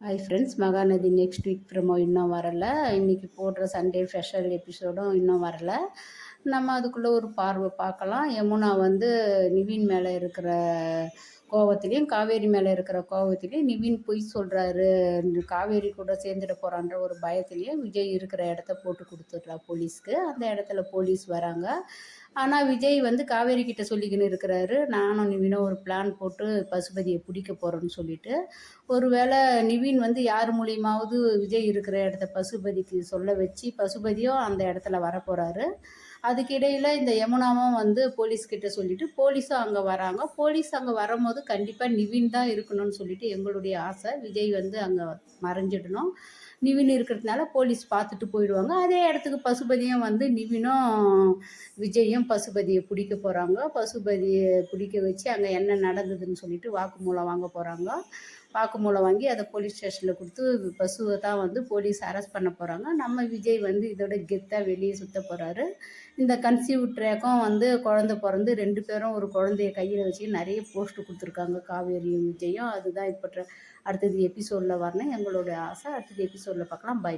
Hi friends Mahanadhi next week promo இன்னும் வரல. இன்றைக்கி போடுற சண்டே ஸ்பெஷல் எபிசோடும் இன்னும் வரல. நம்ம அதுக்குள்ளே ஒரு பார்வை பார்க்கலாம். யமுனா வந்து நிவின் மேலே இருக்கிற கோவத்துலேயும் காவேரி மேலே இருக்கிற கோவத்துலேயும் நிவின் பொய் சொல்கிறாரு காவேரி கூட சேர்ந்துட போகிறான்ற ஒரு பயத்துலேயும் விஜய் இருக்கிற இடத்த போட்டு கொடுத்துட்றா போலீஸ்க்கு. அந்த இடத்துல போலீஸ் வராங்க. ஆனால் விஜய் வந்து காவேரி கிட்ட சொல்லிக்கின்னு இருக்கிறாரு. நானும் நிவினும் ஒரு பிளான் போட்டு பசுபதியை பிடிக்க போகிறோன்னு சொல்லிட்டு. ஒருவேளை நிவின் வந்து யார் மூலியமாவது விஜய் இருக்கிற இடத்த பசுபதிக்கு சொல்ல வச்சு பசுபதியும் அந்த இடத்துல வரப்போகிறாரு அதுக்கிடையில் இந்த யமுனாவும் வந்து போலீஸ்கிட்ட சொல்லிவிட்டு போலீஸும் அங்கே வராங்க. போலீஸ் அங்கே வரும்போது கண்டிப்பாக நிவின் தான் இருக்கணும்னு சொல்லிட்டு எங்களுடைய ஆசை. விஜய் வந்து அங்கே மறைஞ்சிடணும். நிவின் இருக்கிறதுனால போலீஸ் பார்த்துட்டு போயிடுவாங்க. அதே இடத்துக்கு பசுபதியும் வந்து நிவினும் விஜயும் பசுபதியை பிடிக்க போகிறாங்க பசுபதியை பிடிக்க வச்சு அங்கே என்ன நடந்ததுன்னு சொல்லிட்டு வாக்குமூலம் வாங்க போகிறாங்க வாக்குமூலம் வாங்கி அதை போலீஸ் ஸ்டேஷனில் கொடுத்து பசுவை தான் வந்து போலீஸ் அரெஸ்ட் பண்ண போகிறாங்க நம்ம விஜய் வந்து இதோட கெத்தாக வெளியே சுற்ற போகிறாரு இந்த கன்சீவ் ட்ரேக்கும் வந்து குழந்த பிறந்து ரெண்டு பேரும் ஒரு குழந்தைய கையில் வச்சு நிறைய போஸ்ட்டு கொடுத்துருக்காங்க. காவேரியும் விஜயும். அதுதான் இப்போ அடுத்தது எபிசோடில் வரணும். எங்களோட ஆசை. அடுத்தது எபிசோடில் பார்க்கலாம். பை